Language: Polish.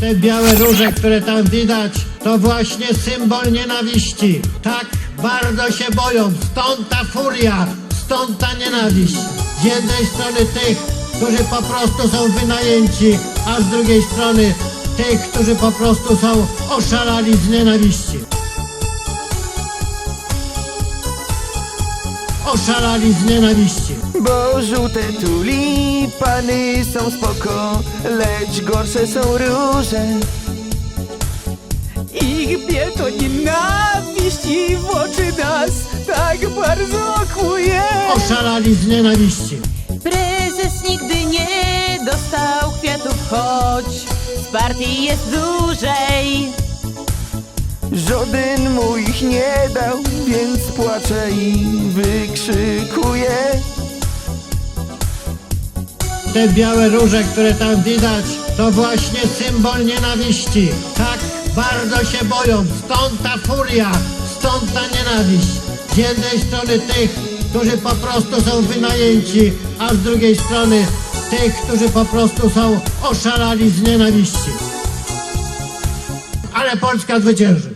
Te białe róże, które tam widać, to właśnie symbol nienawiści. Tak bardzo się boją, stąd ta furia, stąd ta nienawiść. Z jednej strony tych, którzy po prostu są wynajęci, a z drugiej strony tych, którzy po prostu są oszalali z nienawiści. Oszalali z nienawiści. Bo żółte tulipany są spoko, lecz gorsze są róże. Ich biel to nienawiści w oczy nas tak bardzo kłuje. Oszalali z nienawiści. Prezes nigdy nie dostał kwiatów, choć z partii jest dłużej. Żaden mu ich nie dał, więc płacze i wykrzykuje. Te białe róże, które tam widać, to właśnie symbol nienawiści. Tak bardzo się boją, stąd ta furia, stąd ta nienawiść. Z jednej strony tych, którzy po prostu są wynajęci, a z drugiej strony tych, którzy po prostu są oszalali z nienawiści. Ale Polska zwycięży.